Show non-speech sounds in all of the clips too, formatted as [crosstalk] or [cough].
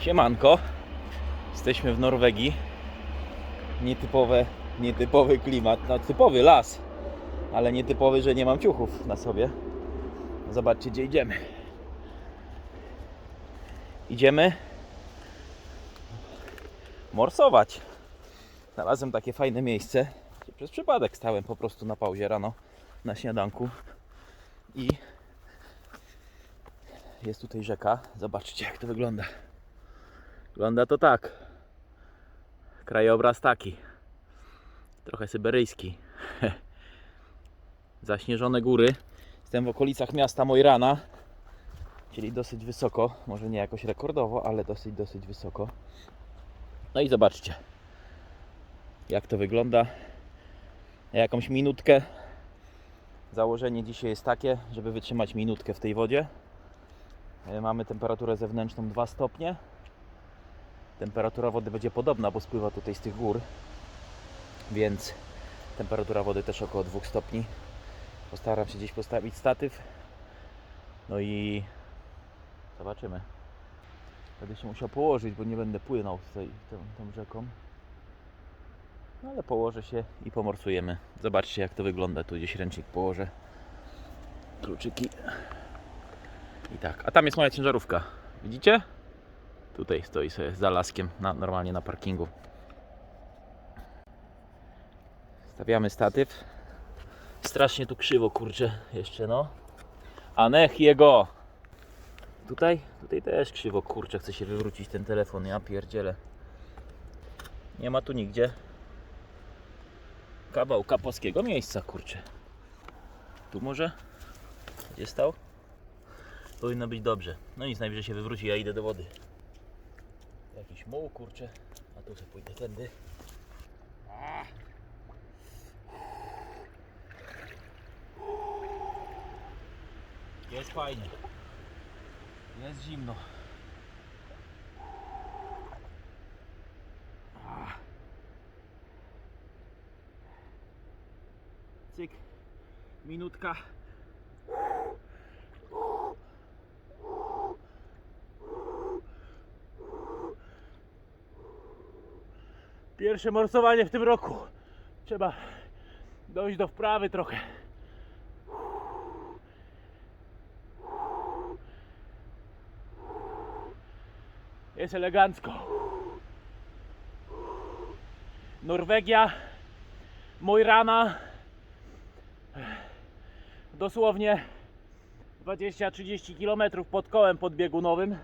Siemanko. Jesteśmy w Norwegii. Nietypowe, nietypowy klimat. No typowy las, ale nietypowy, że nie mam ciuchów na sobie. Zobaczcie gdzie idziemy. Idziemy morsować. Znalazłem takie fajne miejsce. Przez przypadek stałem po prostu na pauzie rano na śniadanku i jest tutaj rzeka. Zobaczcie jak to wygląda. Wygląda to tak. Krajobraz taki. Trochę syberyjski. [laughs] Zaśnieżone góry. Jestem w okolicach miasta Mojrana. Czyli dosyć wysoko. Może nie jakoś rekordowo, ale dosyć, dosyć wysoko. No i zobaczcie. Jak to wygląda. Jakąś minutkę. Założenie dzisiaj jest takie, żeby wytrzymać minutkę w tej wodzie. E, Mamy temperaturę zewnętrzną 2 stopnie. Temperatura wody będzie podobna, bo spływa tutaj z tych gór. Więc temperatura wody też około 2 stopni. Postaram się gdzieś postawić statyw. No i zobaczymy. Będę się musiał położyć, bo nie będę płynął tutaj tą, tą rzeką. No ale położę się i pomorsujemy. Zobaczcie jak to wygląda. Tu gdzieś ręcznik położę. Kluczyki. I tak, a tam jest moja ciężarówka. Widzicie? Tutaj stoi sobie za laskiem, na, normalnie na parkingu. Stawiamy statyw. Strasznie tu krzywo, kurczę, jeszcze no. A nech jego! Tutaj? Tutaj też krzywo, kurczę, chce się wywrócić ten telefon, ja pierdzielę. Nie ma tu nigdzie kawałka polskiego miejsca, kurczę. Tu może? Gdzie stał? Powinno być dobrze. No nic, najwyżej się wywróci, ja idę do wody. Jakiś muł, kurczę. A tu sobie pójdę tędy. Jest fajnie. Jest zimno. Cyk. Minutka. Pierwsze morsowanie w tym roku. Trzeba dojść do wprawy trochę. Jest elegancko. Norwegia, Mojrana. Dosłownie 20-30 km pod kołem podbiegunowym.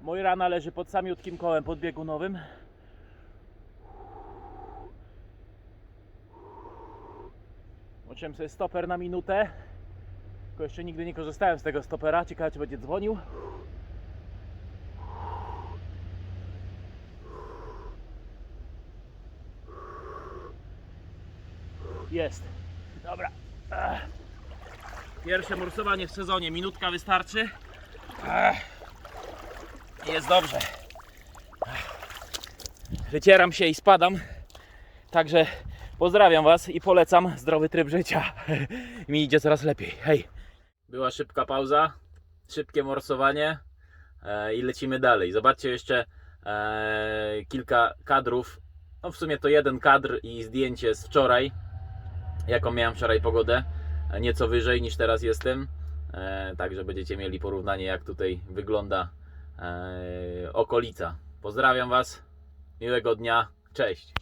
Mojrana leży pod samiutkim kołem podbiegunowym. Włączyłem sobie stoper na minutę. Tylko jeszcze nigdy nie korzystałem z tego stopera. Ciekawe czy będzie dzwonił. Jest. Dobra. Pierwsze morsowanie w sezonie. Minutka wystarczy. Jest dobrze. Wycieram się i spadam. Także pozdrawiam Was i polecam zdrowy tryb życia. [laughs] Mi idzie coraz lepiej. Hej. Była szybka pauza, szybkie morsowanie e, i lecimy dalej. Zobaczcie jeszcze e, kilka kadrów. No w sumie to jeden kadr i zdjęcie z wczoraj. Jaką miałem wczoraj pogodę. E, Nieco wyżej niż teraz jestem. Także będziecie mieli porównanie jak tutaj wygląda okolica. Pozdrawiam Was. Miłego dnia. Cześć.